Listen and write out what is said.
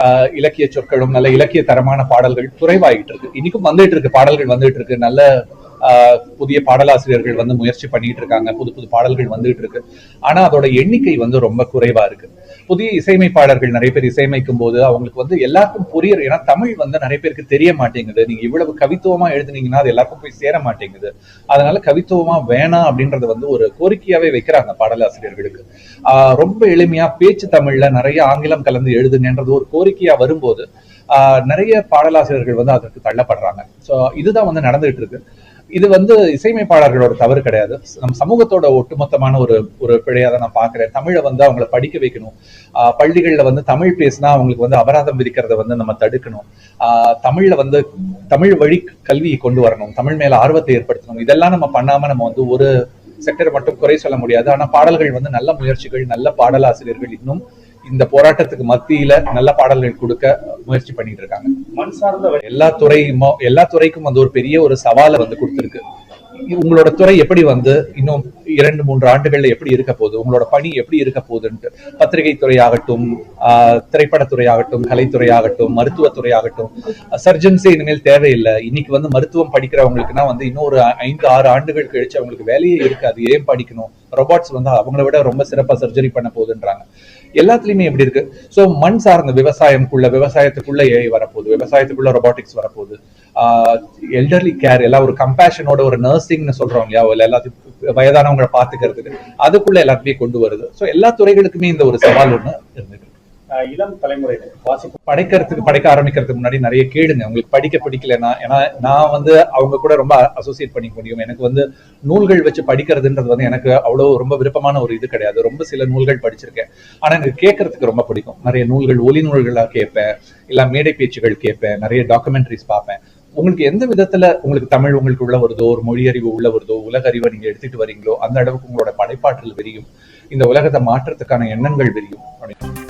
ஆஹ் இலக்கிய சொற்களும் நல்ல இலக்கிய தரமான பாடல்கள் குறைவாயிட்டு இருக்கு. இன்னைக்கும் வந்துட்டு இருக்கு பாடல்கள் வந்துட்டு இருக்கு. நல்ல புதிய பாடலாசிரியர்கள் வந்து முயற்சி பண்ணிட்டு இருக்காங்க. புது புது பாடல்கள் வந்துட்டு இருக்கு. ஆனா அதோட எண்ணிக்கை வந்து ரொம்ப குறைவா இருக்கு. புதிய இசையமைப்பாளர்கள் நிறைய பேர் இசையமைக்கும் போது அவங்களுக்கு வந்து எல்லாருக்கும் புரியுற ஏன்னா தமிழ் வந்து நிறைய பேருக்கு தெரிய மாட்டேங்குது. நீங்க இவ்வளவு கவித்துவமா எழுதுனீங்கன்னா அது எல்லாருக்கும் போய் சேர மாட்டேங்குது. அதனால கவித்துவமா வேணாம் அப்படின்றத வந்து ஒரு கோரிக்கையாவே வைக்கிறாங்க பாடலாசிரியர்களுக்கு. ஆஹ் ரொம்ப எளிமையா பேச்சு தமிழ்ல நிறைய ஆங்கிலம் கலந்து எழுதுங்கன்றது ஒரு கோரிக்கையா வரும்போது ஆஹ் நிறைய பாடலாசிரியர்கள் வந்து அதற்கு தள்ளப்படுறாங்க. ஸோ இதுதான் வந்து நடந்துகிட்டு இருக்கு. இது வந்து இசையமைப்பாளர்களோட தவறு கிடையாது. நம்ம சமூகத்தோட ஒட்டுமொத்தமான ஒரு ஒரு பிழையாக தான் நான் பாக்குறேன் தமிழை வந்து அவங்கள படிக்க வைக்கணும். ஆஹ் பள்ளிகள்ல வந்து தமிழ் பேசினா அவங்களுக்கு வந்து அபராதம் விதிக்கிறத வந்து நம்ம தடுக்கணும். ஆஹ் தமிழ்ல வந்து தமிழ் வழி கல்வியை கொண்டு வரணும். தமிழ் மேல ஆர்வத்தை ஏற்படுத்தணும். இதெல்லாம் நம்ம பண்ணாம நம்ம வந்து ஒரு செக்டர் மட்டும் குறை சொல்ல முடியாது. ஆனா பாடல்கள் வந்து நல்ல முயற்சிகள் நல்ல பாடலாசிரியர்கள் இன்னும் இந்த போராட்டத்துக்கு மத்தியில நல்ல பாடல்கள் கொடுக்க முயற்சி பண்ணிட்டு இருக்காங்க. மண் சார்ந்த எல்லா துறையுமோ எல்லா துறைக்கும் வந்து ஒரு பெரிய ஒரு சவாலை வந்து கொடுத்திருக்கு. உங்களோட துறை எப்படி வந்து இன்னும் இரண்டு மூன்று ஆண்டுகள்ல எப்படி இருக்க போகுது? உங்களோட பணி எப்படி இருக்க போகுதுன்ட்டு. பத்திரிகை துறையாகட்டும் ஆஹ் திரைப்படத்துறை ஆகட்டும் கலைத்துறை ஆகட்டும் மருத்துவத்துறை ஆகட்டும் சர்ஜன்ஸே இனிமேல் தேவையில்லை. இன்னைக்கு வந்து மருத்துவம் படிக்கிறவங்களுக்குன்னா வந்து இன்னொரு ஐந்து ஆறு ஆண்டுகள் கழிச்சு அவங்களுக்கு வேலையே இருக்காது. ஏன் படிக்கணும்? ரொபாட்ஸ் வந்து அவங்கள விட ரொம்ப சிறப்பா சர்ஜரி பண்ண போகுதுன்றாங்க. எல்லாத்துலயுமே எப்படி இருக்கு? சோ மண் சார்ந்த விவசாயம்குள்ள விவசாயத்துக்குள்ள ஏஐ வரப்போகுது. விவசாயத்துக்குள்ள ரொபாட்டிக்ஸ் வரப்போகுது. எல்டர்லி கேர் எல்லாம் ஒரு கம்பேஷனோட ஒரு நர்சிங்னு சொல்றோம் இல்லையா? இல்ல எல்லாத்துக்கும் வயதானவங்களை பாத்துக்கிறதுக்கு அதுக்குள்ள எல்லாத்தையுமே கொண்டு வருது. சோ எல்லா துறைகளுக்குமே இந்த ஒரு சவால் இருக்கு. அஹ் இளம் தலைமுறையினர் வாசிப்பு. படைக்கிறதுக்கு படைக்க ஆரம்பிக்கிறதுக்கு முன்னாடி நிறைய கேளுங்க. உங்களுக்கு படிக்க பிடிக்கலன்னா ஏன்னா நான் வந்து அவங்க கூட ரொம்ப அசோசியேட் பண்ணிக்க முடியும். எனக்கு வந்து நூல்கள் வச்சு படிக்கிறதுன்றது வந்து எனக்கு அவ்வளவு ரொம்ப விருப்பமான ஒரு இது கிடையாது. ரொம்ப சில நூல்கள் படிச்சிருக்கேன். ஆனா எனக்கு கேட்கறதுக்கு ரொம்ப பிடிக்கும். நிறைய நூல்கள் ஒலி நூல்களா கேட்பேன். இல்ல மேடை பேச்சுகள் கேட்பேன். நிறைய டாக்குமெண்ட்ரிஸ் பார்ப்பேன். உங்களுக்கு எந்த விதத்துல உங்களுக்கு தமிழ் உங்களுக்கு உள்ள வருதோ ஒரு மொழி அறிவு உள்ள வருதோ உலக அறிவை நீங்க எடுத்துட்டு வரீங்களோ அந்த அளவுக்கு உங்களோட படைப்பாற்றல் விரியும். இந்த உலகத்தை மாற்றத்துக்கான எண்ணங்கள் விரியும். அப்படின்னு